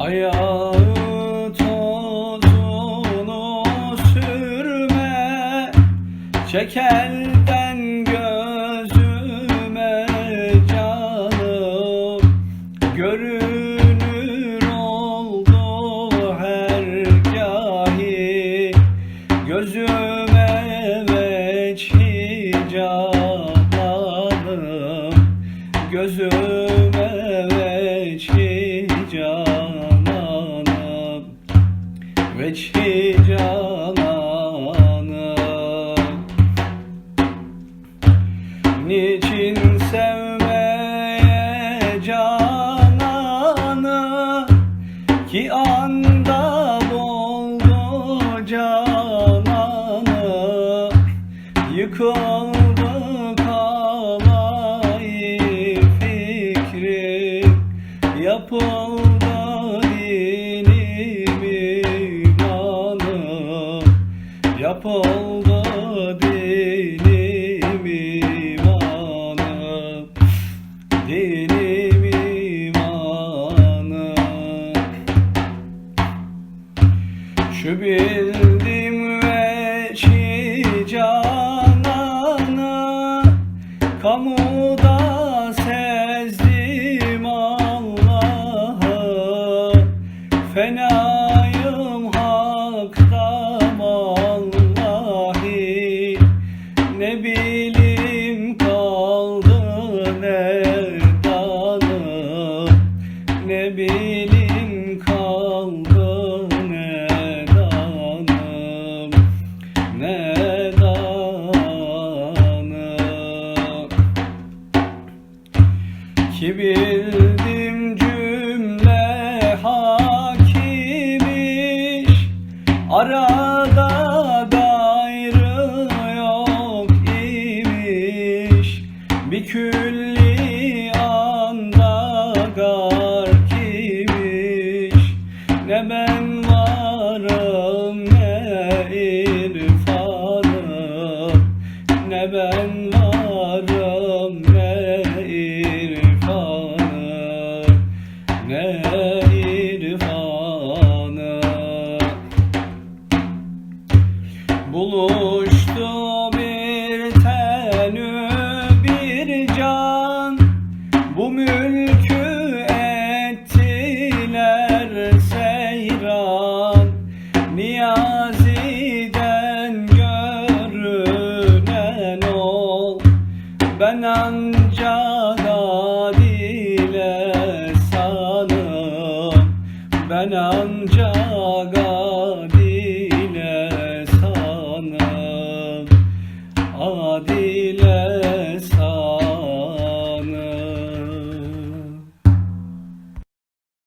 Ayağı tozunu sürme Çekelden gözüme canım. Görünür oldu her gahi Gözüme veçhi cananım Gözüme Veçhi cananım Niçin sevmeye cananı Ki anda buldu cananı Yıkıldı Yapıldı dinim imanım Dinim Şu bildim ve çi cananı Kamuda sezdim Allah'ı Fenayım hakta Ne bilim kaldı ne danım Ne bilim kaldı ne danım Ne danım Ki bildim cümle hakimiş Arada külli anda gark imiş Ne ben varım ne irfanım